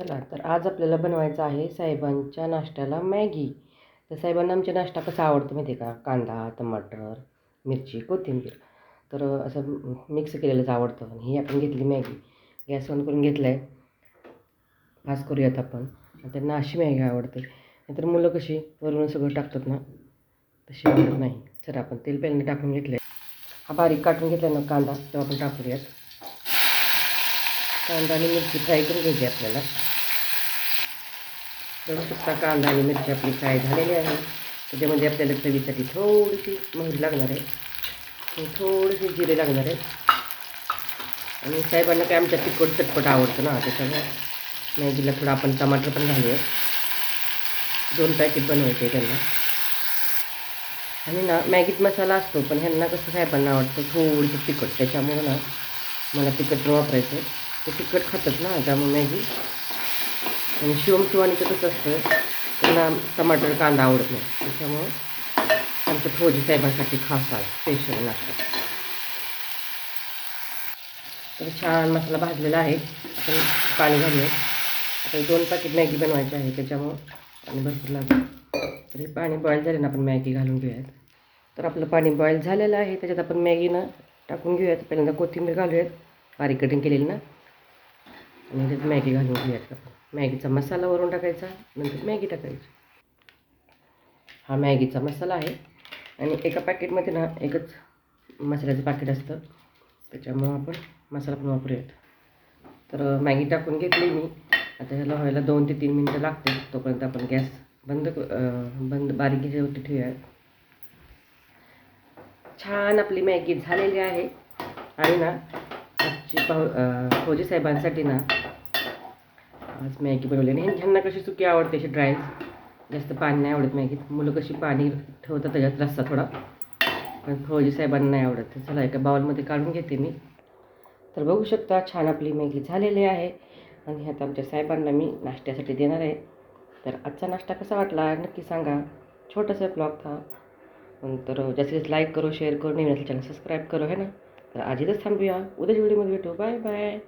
चला तर आज आपल्याला बनवायचं आहे साहेबांच्या नाश्त्याला मॅगी. तर साहेबांना आमच्या नाश्ता कसा आवडतो माहिती आहे का? कांदा टमाटर मिरची कोथिंबीर. तर असं मिक्स केलेलंच आवडतं. आणि ही आपण घेतली मॅगी. गॅस ऑन करून घेतला आहे भास करूयात आपण. त्यांना अशी मॅगी आवडते. नाहीतर मुलं कशी वरून सगळं टाकतात ना तशी आवडत नाही. चला आपण तेल पहिल्यांदा टाकून घेतलं आहे हा बारीक काटून घेतला ना कांदा तो आपण टाकूयात. कांदा आणि मिरची फ्राय करून घ्यायची आपल्याला. बघू शकता कांदा आणि मिरची आपली फ्राय झालेली आहे. त्याच्यामध्ये आपल्याला चवीसाठी थोडीशी मोहरी लागणार आहे. थोडीशी जिरे लागणार आहे. आणि साहेबांना काय आमच्या तिखट चटपट आवडतं ना त्याच्यामुळे मॅगीला थोडं आपण टमाटर पण घालूया. दोन पॅकेट बनवायचे त्यांना. आणि ना मॅगीत मसाला असतो पण ह्यांना कसं साहेबांना आवडतं थोडंसं तिखट. त्याच्यामुळं ना मला तिखट वापरायचं ते तिखट खातात ना त्यामुळे मॅगी. आणि शिवम शिवानीचं कसं असतं त्यांना टमाटर कांदा आवडत नाही. त्याच्यामुळं आमच्या फौजी साहेबांसाठी खास आहे स्पेशल नाश्ता. तर छान मसाला भाजलेला आहे. आपण पाणी घालूया आता दोन पॅकेट मॅगी बनवायची आहे त्याच्यामुळं आणि भरपूर लागतं तर हे पाणी बॉईल झाले ना आपण मॅगी घालून घेऊयात. तर आपलं पाणी बॉईल झालेलं आहे त्याच्यात आपण मॅगी ना टाकून घेऊयात. पहिल्यांदा कोथिंबीर घालूयात. बारीक कटिंग केलेली ना. आणि त्यात मॅगी घालून घेऊयात आपण मॅगीचा मसाला वरून टाकायचा नंतर मॅगी टाकायची. हा मॅगीचा मसाला आहे आणि एका पॅकेटमध्ये ना एकच मसाल्याचं पॅकेट असतं. त्याच्यामुळं आपण मसाला पण वापरूयात. तर मॅगी टाकून घेतली मी. आता ह्याला व्हायला दोन ते तीन मिनटं लागते तोपर्यंत आपण गॅस बंद बंद बारीक गॅसवरती ठेवूया छान आपली मॅगी झालेली आहे. आणि ना आजची पाव फौजी साहेबांसाठी ना आज मॅगी बनवली. आणि ह्यांना कशी सुकी आवडते अशी ड्राय जास्त पाणी नाही आवडत मॅगीत. मुलं कशी पाणी ठेवतात त्याच्यात रस्सा थोडा. पण फौजी साहेबांना नाही आवडत. चला एका बाउलमध्ये काढून घेते मी. तर बघू शकता छान आपली मॅगी झालेली आहे. आणि आता आमच्या साहेबांना मी नाश्त्यासाठी देणार आहे. तर आजचा नाश्ता कसा वाटला? नक्की सांगा. छोटासा ब्लॉग था. तर जास्तीत जास्त लाईक करो शेअर करो. नवीन असेल चॅनल सबस्क्राईब करो है ना? तर आज थांबूया. उद्याच्या व्हिडिओमध्ये भेटू. Bye bye.